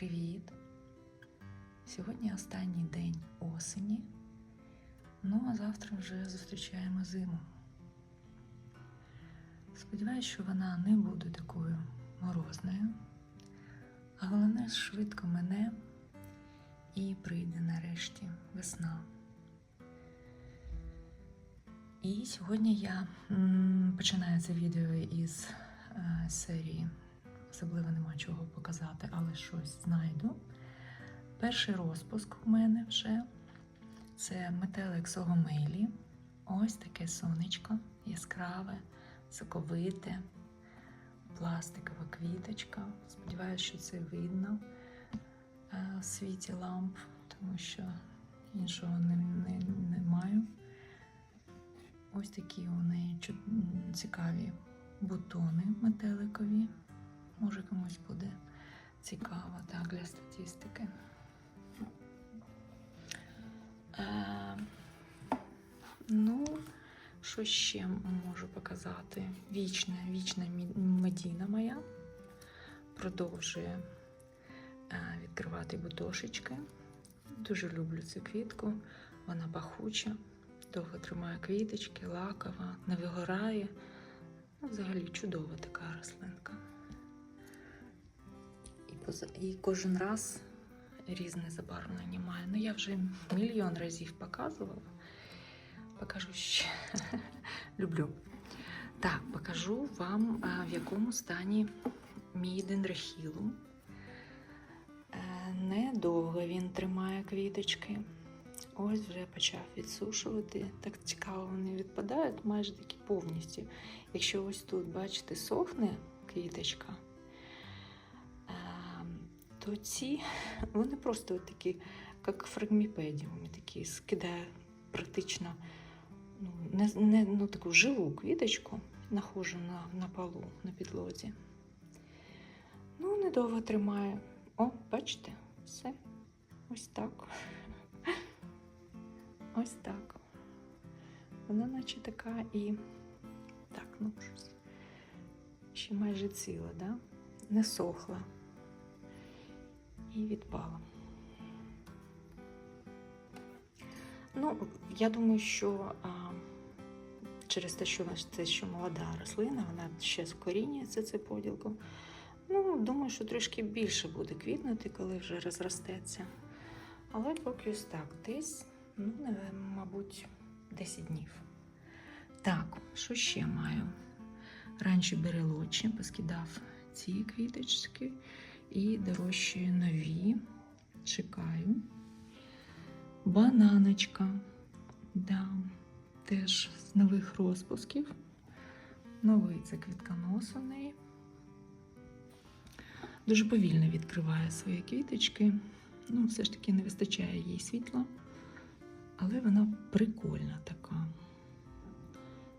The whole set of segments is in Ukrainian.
Привіт! Сьогодні останній день осені. Ну а завтра вже зустрічаємо зиму. Сподіваюсь, що вона не буде такою морозною, а головне швидко мене і прийде нарешті весна. І сьогодні я починаю це відео із е, серії Особливо нема чого показати, але щось знайду. Перший розпуск у мене вже це метелик Согомилі. Ось таке сонечко яскраве, соковите, пластикова квіточка. Сподіваюся, що це видно е, в світі ламп, тому що іншого не, не, не маю. Ось такі у неї цікаві бутони метеликові. Може комусь буде цікаво так, для статистики. Е, ну, що ще можу показати? Вічна, вічна медіна моя продовжує е, відкривати бутошечки. Дуже люблю цю квітку, вона пахуча, довго тримає квіточки, лакова, не вигорає. Ну, взагалі чудова така рослинка. І, кожен раз різне забарвлення має. Ну, я вже мільйон разів показувала. Покажу ще. Люблю. Так, покажу вам, в якому стані мій дендрахілум. Е, Недовго він тримає квіточки. Ось вже почав відсушувати. Так цікаво, вони відпадають майже такі повністю. Якщо ось тут, бачите, сохне квіточка, е, то ці вони просто такі, як фрагміпедіуми, такі скидає практично ну, не, не, ну, таку живу квіточку, нахожу на, на полу, на підлозі. Ну, недовго тримає. О, бачите, все. Ось так. Ось так. Вона наче така і. Так, ну щось. Ще майже ціла, да? Не сохла. І відпала. Ну, я думаю, що а, через те, що це ще молода рослина, вона ще скорінюється це поділком. Ну, думаю, що трішки більше буде квітнути, коли вже розростеться. Але поки ось так, десь, ну, мабуть, 10 днів. Так, що ще маю? Раніше берелочі, поскидав ці квіточки і дорожчі нові. Чекаю. Бананочка. Да, теж з нових розпусків. Новий це квітконос у неї. Дуже повільно відкриває свої квіточки. Ну, все ж таки не вистачає їй світла, але вона прикольна така.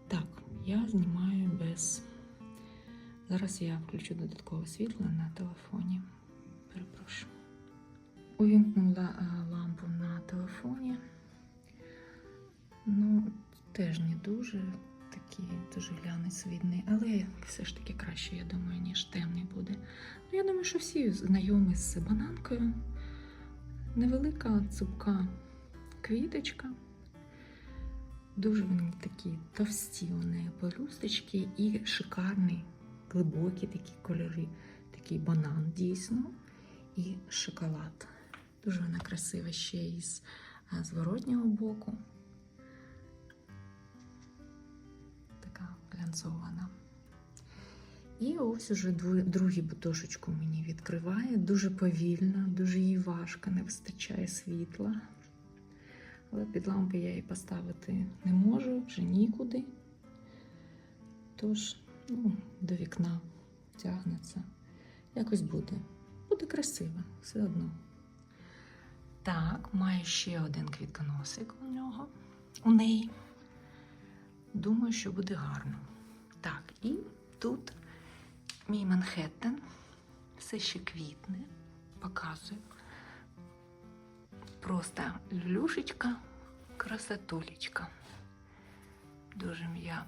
Так, я знімаю без. Зараз я включу додаткове світло на телефоні. Перепрошую. Увімкнула е, лампу на телефоні. Ну, теж не дуже такий дуже глянець видний, але все ж таки краще, я думаю, ніж темний буде. Ну, я думаю, що всі знайомі з бананкою. Невелика цупка квіточка. Дуже вони такі товсті у неї пелюсточки і шикарний, глибокі такі кольори. Такий банан дійсно і шоколад. Дуже вона красива ще із зворотнього боку. Така глянцована. І ось уже другий бутошечку мені відкриває. Дуже повільно, дуже їй важко, не вистачає світла. Але під лампи я її поставити не можу, вже нікуди. Тож, ну, до вікна тягнеться. Якось буде. Буде красиво, все одно. Так, маю ще один квітконосик у нього, у неї. Думаю, що буде гарно. Так, і тут мій Манхеттен. Все ще квітне. Показую. Просто люлюшечка, красотулечка. Дуже я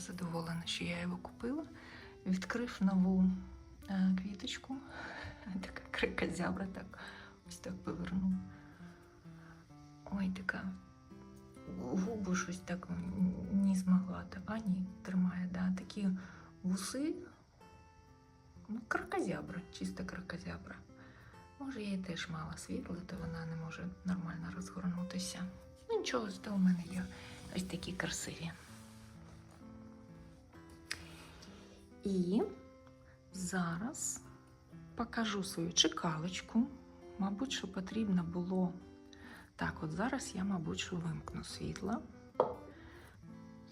задоволена, що я його купила. Відкрив нову е, квіточку. Така крикозябра так ось так поверну. Ой, така губу щось так не змогла. А ні, тримає, да. Такі вуси. Ну, кракозябра, чисто кракозябра. Може, їй теж мало світла, то вона не може нормально розгорнутися. Ну, нічого, зато у мене є ось такі красиві. І зараз покажу свою чекалочку. Мабуть, що потрібно було. Так, от зараз я, мабуть, що вимкну світло.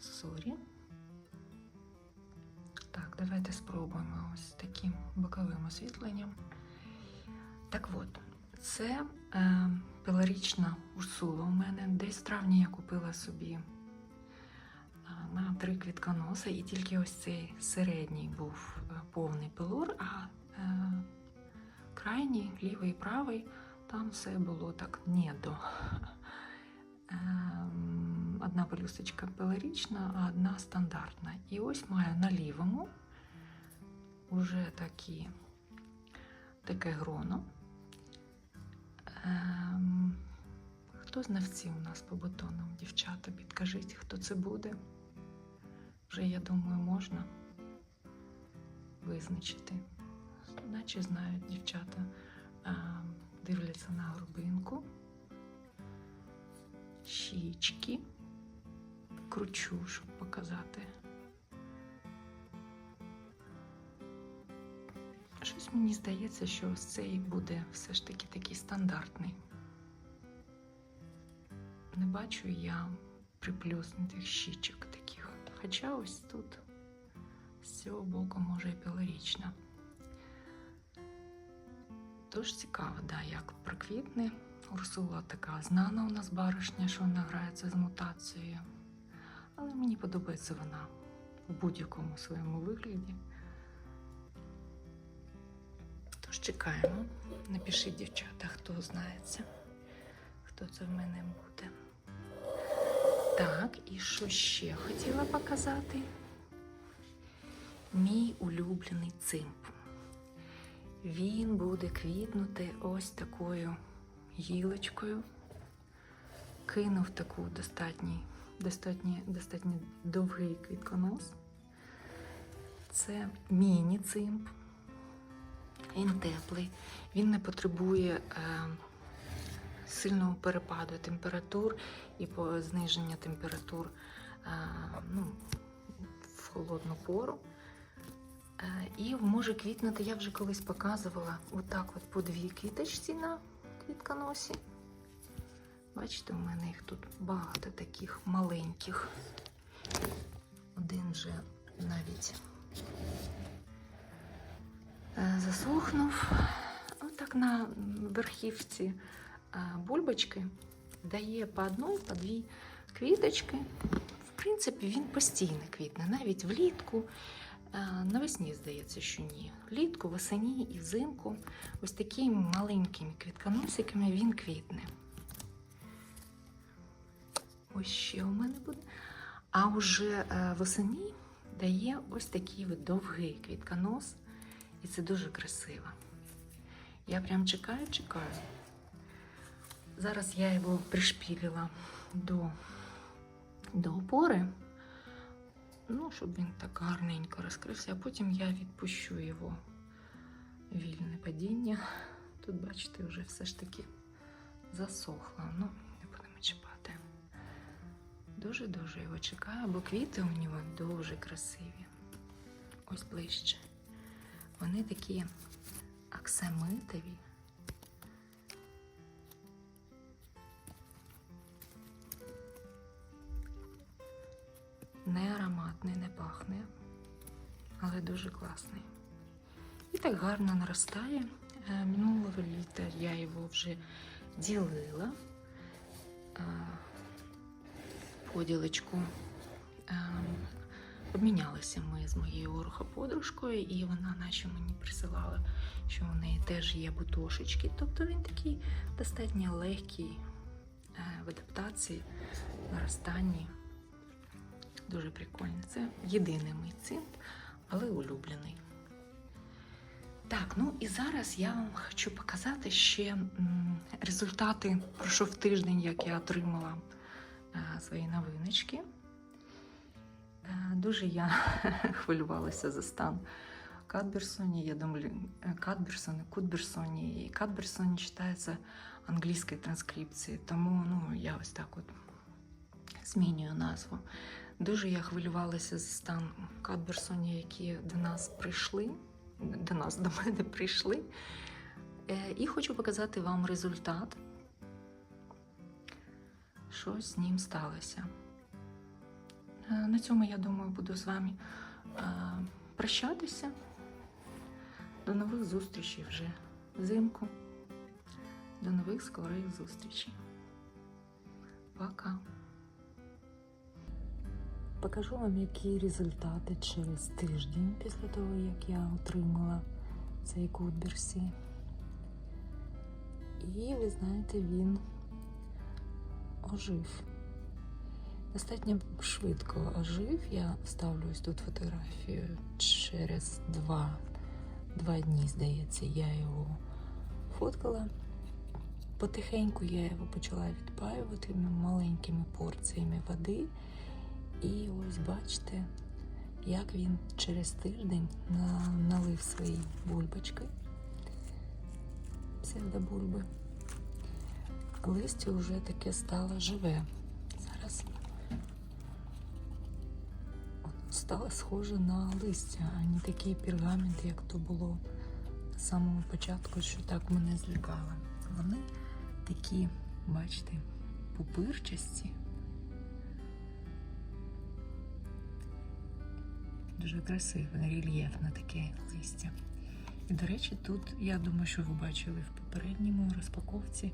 Сорі. Так, давайте спробуємо ось таким боковим освітленням. Так от, це е, пелорічна урсула у мене. Десь в травні я купила собі на три квітконоса, і тільки ось цей середній був е, повний пелор, а е, крайній, лівий і правий, там все було так недо. Ем, Одна пелюсточка пелорічна, а одна стандартна. І ось маю на лівому уже такі, таке гроно. Ем, хто знавці у нас по бутонам, дівчата, підкажіть, хто це буде? Вже, я думаю, можна визначити. Наче знають дівчата, дивляться на грубинку, щічки. Кручу, щоб показати. Щось мені здається, що ось цей буде все ж таки такий стандартний. Не бачу я приплюснутих щічок. Хоча ось тут з цього боку може і пілорічна. Тож цікаво, да, як проквітне. Урсула така знана у нас баришня, що вона грається з мутацією. Але мені подобається вона в будь-якому своєму вигляді. Тож чекаємо. Напишіть, дівчата, хто знається, хто це в мене буде. Так, і що ще хотіла показати? Мій улюблений цимп. Він буде квітнути ось такою гілочкою. Кинув таку достатній, достатньо, достатньо довгий квітконос. Це міні-цимп. Він теплий, він не потребує е, сильного перепаду температур і зниження температур е, ну, в холодну пору. Е, і може квітнути, я вже колись показувала, отак от по дві квіточці на квітконосі. Бачите, у мене їх тут багато таких маленьких. Один вже навіть е, засохнув. Отак на верхівці бульбочки дає по одній, по дві квіточки. В принципі, він постійно квітне, навіть влітку. Навесні, здається, що ні. Влітку, весені і взимку ось такими маленькими квітконосиками він квітне. Ось ще у мене буде. А вже е, восені дає ось такий довгий квітконос, і це дуже красиво. Я прям чекаю, чекаю. Зараз я його пришпілила до, до опори, ну, щоб він так гарненько розкрився, а потім я відпущу його вільне падіння. Тут, бачите, вже все ж таки засохло. Ну, не будемо чіпати. Дуже-дуже його чекаю, бо квіти у нього дуже красиві. Ось ближче. Вони такі аксамитові. Не ароматний, не пахне, але дуже класний. І так гарно наростає. Е, Минулого літа я його вже ділила. Е, Поділочку. Е, Обмінялися ми з моєю орхоподружкою, і вона наче мені присилала, що у неї теж є бутошечки. Тобто він такий достатньо легкий в адаптації, наростанні. Дуже прикольний. Це єдиний мій цимп, але улюблений. Так, ну і зараз я вам хочу показати ще результати. Пройшов тиждень, як я отримала е, свої новиночки. Е, Дуже я хвилювалася за стан Кадберсоні. Я думаю, е, Кадберсон, і Кудберсоні. І Кадберсоні читається англійською транскрипцією, тому ну, я ось так от змінюю назву. Дуже я хвилювалася за стан Кадберсоні, які до нас прийшли. До нас, до мене прийшли. Е, І хочу показати вам результат, що з ним сталося. Е, На цьому, я думаю, буду з вами е, прощатися. До нових зустрічей вже взимку. До нових скорих зустрічей. Пока. Покажу вам, які результати через тиждень після того, як я отримала цей кудберсі. І ви знаєте, він ожив. Достатньо швидко ожив. Я ставлю ось тут фотографію через два, два дні, здається, я його фоткала. Потихеньку я його почала відпаювати маленькими порціями води. Ось бачите, як він через тиждень налив свої бульбочки, псевдобульби. Листя вже таке стало живе. Зараз воно стало схоже на листя, а не такий пергамент, як то було на самому початку, що так мене злякало. Вони такі, бачите, пупирчасті. Дуже красиве, рельєфне таке листя. І, до речі, тут, я думаю, що ви бачили в попередньому розпаковці,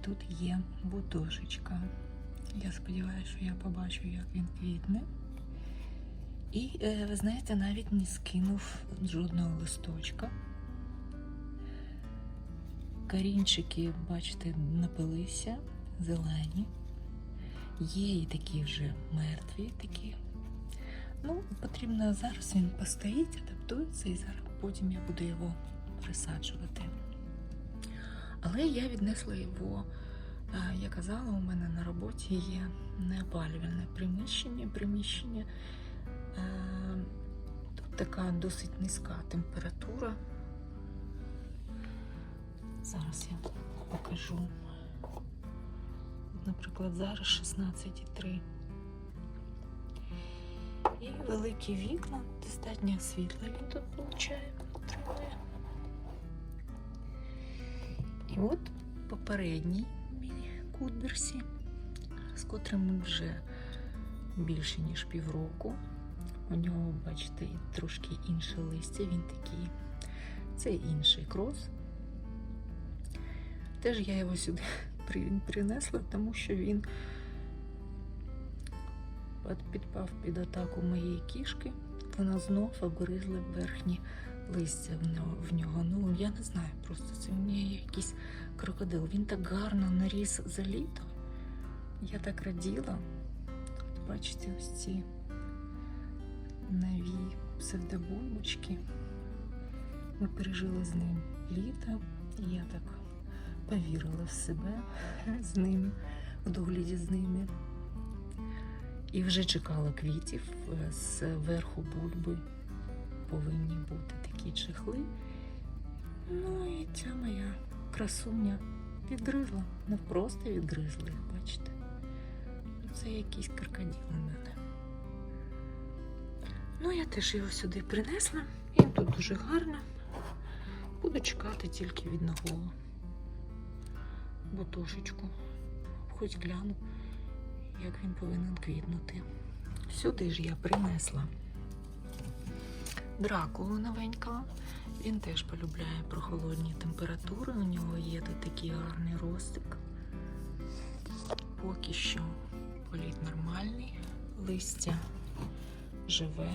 тут є бутошечка. Я сподіваюся, що я побачу, як він квітне. І, е, ви знаєте, навіть не скинув жодного листочка. Корінчики, бачите, напилися, зелені. Є і такі вже мертві, такі Ну, потрібно зараз він постоїть, адаптується, і зараз потім я буду його присаджувати. Але я віднесла його, е, я казала, у мене на роботі є неопалювальне приміщення. приміщення. Е, Тут така досить низька температура. Зараз я покажу. Наприклад, зараз 16,3. І великі вікна, достатньо світла він тут получає, отримує. І от попередній мій кудберсі, з котрим ми вже більше ніж півроку. У нього, бачите, трошки інше листя, він такий. Це інший крос. Теж я його сюди принесла, тому що він підпав під атаку моєї кішки. Вона знов обгризла верхні листя в нього. В. Ну, я не знаю, просто це у неї якийсь крокодил. Він так гарно наріс за літо. Я так раділа. От бачите, ось ці нові псевдобульбочки. Ми пережили з ним літо, і я так повірила в себе з ним, в догляді з ними. І вже чекала квітів. Е, З верху бульби повинні бути такі чехли. Ну і ця моя красуня відгризла. Не просто відгризла, їх, бачите. Ну, Це якийсь крокодил у мене. Ну, я теж його сюди принесла. Він тут дуже гарно. Буду чекати тільки від нового бутошечку. Хоч гляну як він повинен квітнути. Сюди ж я принесла дракулу новенького. Він теж полюбляє прохолодні температури. У нього є тут такий гарний ростик. Поки що політ нормальний, листя живе.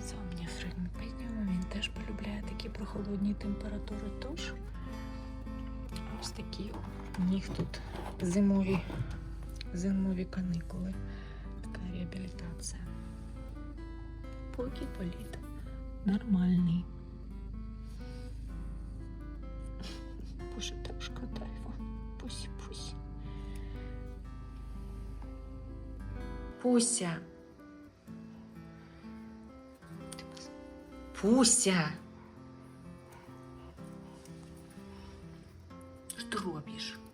Сомня середньопізнього, він теж полюбляє такі прохолодні температури. Тож ось такі у них тут зимові, зимові каникули. Така реабілітація. глибокий політ. Нормальний. Боже, так шкода його. Пусть, пусть. Пуся. Пуся. Що робишь? робиш?